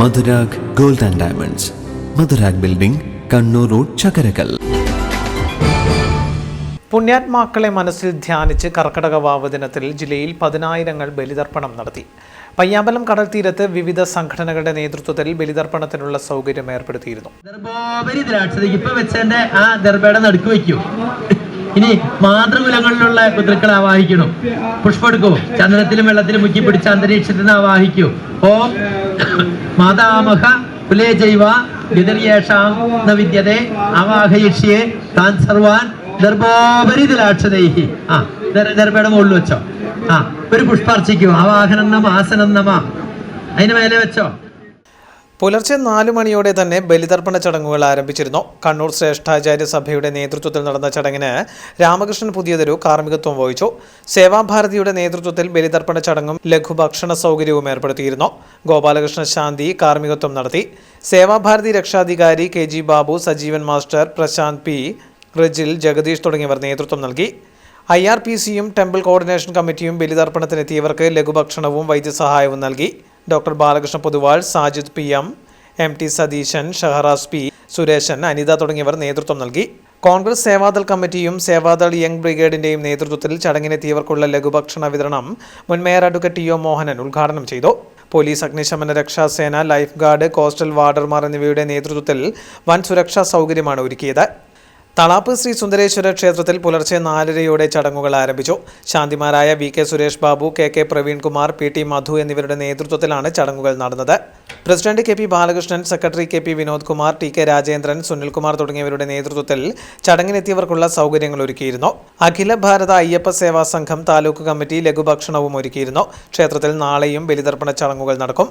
Madhurag gold and diamonds. Madhurag building Kannur road Chakkarakkal. പുണ്യാത്മാക്കളെ മനസ്സിൽ ധ്യാനിച്ച് കർക്കടക വാവ് ദിനത്തിൽ ജില്ലയിൽ പതിനായിരങ്ങൾ ബലിതർപ്പണം നടത്തി. പയ്യാമ്പലം കടൽ തീരത്ത് വിവിധ സംഘടനകളുടെ നേതൃത്വത്തിൽ ബലിതർപ്പണത്തിനുള്ള സൗകര്യം ഏർപ്പെടുത്തിയിരുന്നു. ഇപ്പൊ വെച്ചതിന്റെ ആ ദർഭയുടെ നടുക്ക് വെക്കൂ ഇനി മാതൃകുലങ്ങളിലുള്ള പിതൃക്കളെ ആവാഹിക്കണം പുഷ്പം എടുക്കൂ ചന്ദനത്തിലും വെള്ളത്തിലും മുക്കി പിടിച്ച അന്തരീക്ഷത്തിൽ നിന്ന് ആവാഹിക്കൂ. ഓം മാതാമഹ കുലേ ജൈവ വിതര്യേഷാം ന വിദ്യതേ അവാഹയിഷ്യെ താൻ സർവാൻ ദർഭോപരി ആ ദർ- ദർഭയുടെ മുകളിൽ വെച്ചോ. ആ ഒരു പുഷ്പാർച്ചിക്കൂ ആവാഹനം നമ ആസനം നമ. അതിന് മേലെ വെച്ചോ. പുലർച്ചെ നാലു മണിയോടെ തന്നെ ബലിതർപ്പണ ചടങ്ങുകൾ ആരംഭിച്ചിരുന്നു. കണ്ണൂർ ശ്രേഷ്ഠാചാര്യ സഭയുടെ നേതൃത്വത്തിൽ നടന്ന ചടങ്ങിന് രാമകൃഷ്ണൻ പുതിയതൊരു കാർമ്മികത്വം വഹിച്ചു. സേവാഭാരതിയുടെ നേതൃത്വത്തിൽ ബലിതർപ്പണ ചടങ്ങും ലഘുഭക്ഷണ സൗകര്യവും ഏർപ്പെടുത്തിയിരുന്നു. ഗോപാലകൃഷ്ണ ശാന്തി കാർമ്മികത്വം നടത്തി. സേവാഭാരതി രക്ഷാധികാരി K G Babu Sajeevan master Prasanth P Rijil Jagadeesh തുടങ്ങിയവർ നേതൃത്വം നൽകി. ഐ ആർ പി സിയും ടെമ്പിൾ കോർഡിനേഷൻ കമ്മിറ്റിയും ബലിതർപ്പണത്തിനെത്തിയവർക്ക് ലഘുഭക്ഷണവും വൈദ്യസഹായവും നൽകി. Doctor Balakrishna Poduval Sajid P M M T Satheesan Shahras P Suresan Anitha തുടങ്ങിയവർ നേതൃത്വം നൽകി. കോൺഗ്രസ് സേവാദൾ കമ്മിറ്റിയും സേവാദൾ യങ് ബ്രിഗേഡിന്റെയും നേതൃത്വത്തിൽ ചടങ്ങിനെത്തിയവർക്കുള്ള ലഘുഭക്ഷണ വിതരണം മുൻ mayor advocate T O Mohanan ഉദ്ഘാടനം ചെയ്തു. പോലീസ് അഗ്നിശമന രക്ഷാസേന ലൈഫ് ഗാർഡ് കോസ്റ്റൽ വാർഡർമാർ എന്നിവയുടെ നേതൃത്വത്തിൽ വൻ സുരക്ഷാ സൗകര്യമാണ് ഒരുക്കിയത്. തളാപ്പ് ശ്രീ സുന്ദരേശ്വര ക്ഷേത്രത്തിൽ പുലർച്ചെ നാലരയോടെ ചടങ്ങുകൾ ആരംഭിച്ചു. ശാന്തിമാരായ V K Suresh Babu K K Praveenkumar P T Madhu എന്നിവരുടെ നേതൃത്വത്തിലാണ് ചടങ്ങുകൾ നടന്നത്. President K P Balakrishnan secretary K P Vinod Kumar T K Rajendran Sunilkumar തുടങ്ങിയവരുടെ നേതൃത്വത്തിൽ ചടങ്ങിനെത്തിയവർക്കുള്ള സൗകര്യങ്ങൾ ഒരുക്കിയിരുന്നു. അഖില ഭാരത അയ്യപ്പ സേവാ സംഘം താലൂക്ക് കമ്മിറ്റി ലഘുഭക്ഷണവും ഒരുക്കിയിരുന്നു. ക്ഷേത്രത്തിൽ നാളെയും ബലിതർപ്പണ ചടങ്ങുകൾ നടക്കും.